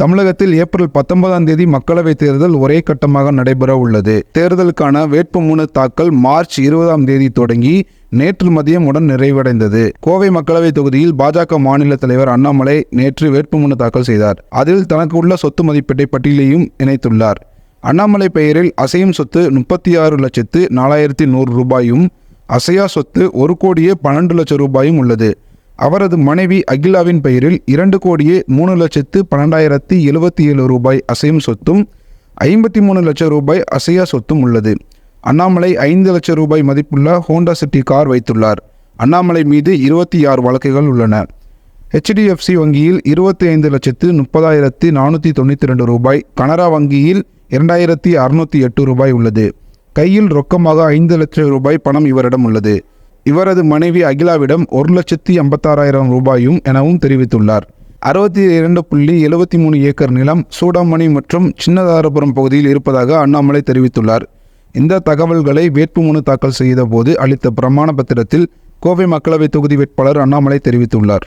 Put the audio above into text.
தமிழகத்தில் ஏப்ரல் பத்தொன்பதாம் தேதி மக்களவைத் தேர்தல் ஒரே கட்டமாக நடைபெற உள்ளது. தேர்தலுக்கான வேட்புமனு தாக்கல் மார்ச் இருபதாம் தேதி தொடங்கி நேற்று மதியம் உடன் நிறைவடைந்தது. கோவை மக்களவை தொகுதியில் பாஜக மாநில தலைவர் அண்ணாமலை நேற்று வேட்புமனு தாக்கல் செய்தார். அதில் தனக்கு உள்ள சொத்து மதிப்பீட்டை பட்டியலையும் இணைத்துள்ளார். அண்ணாமலை பெயரில் அசையும் சொத்து முப்பத்தி ஆறு லட்சத்து நாலாயிரத்தி நூறு ரூபாயும் அசையா சொத்து ஒரு கோடியே பன்னெண்டு லட்சம் ரூபாயும் உள்ளது. அவரது மனைவி அகிலாவின் பெயரில் இரண்டு கோடியே மூணு லட்சத்து பன்னெண்டாயிரத்தி எழுபத்தி ஏழு ரூபாய் அசையும் சொத்தும் ஐம்பத்தி மூணு லட்சம் ரூபாய் அசையா சொத்தும் உள்ளது. அண்ணாமலை ஐந்து லட்சம் ரூபாய் மதிப்புள்ள ஹோண்டா சிட்டி கார் வைத்துள்ளார். அண்ணாமலை மீது இருபத்தி ஆறு வழக்குகள் உள்ளன. ஹெச்டிஎஃப்சி வங்கியில் இருபத்தி ஐந்து லட்சத்து முப்பதாயிரத்தி நானூற்றி தொண்ணூற்றி ரெண்டு ரூபாய் கனரா வங்கியில் இரண்டாயிரத்தி அறுநூற்றி எட்டு ரூபாய் உள்ளது. கையில் ரொக்கமாக ஐந்து லட்சம் ரூபாய் பணம் இவரிடம் உள்ளது. இவரது மனைவி அகிலாவிடம் ஒரு லட்சத்தி ஐம்பத்தாறாயிரம் ரூபாயும் எனவும் தெரிவித்துள்ளார். அறுபத்தி இரண்டு புள்ளி எழுபத்தி மூணு ஏக்கர் நிலம் சூடாமணி மற்றும் சின்னதாரபுரம் பகுதியில் இருப்பதாக அண்ணாமலை தெரிவித்துள்ளார். இந்த தகவல்களை வேட்புமனு தாக்கல் செய்த போது அளித்த பிரமாண பத்திரத்தில் கோவை மக்களவைத் தொகுதி வேட்பாளர் அண்ணாமலை தெரிவித்துள்ளார்.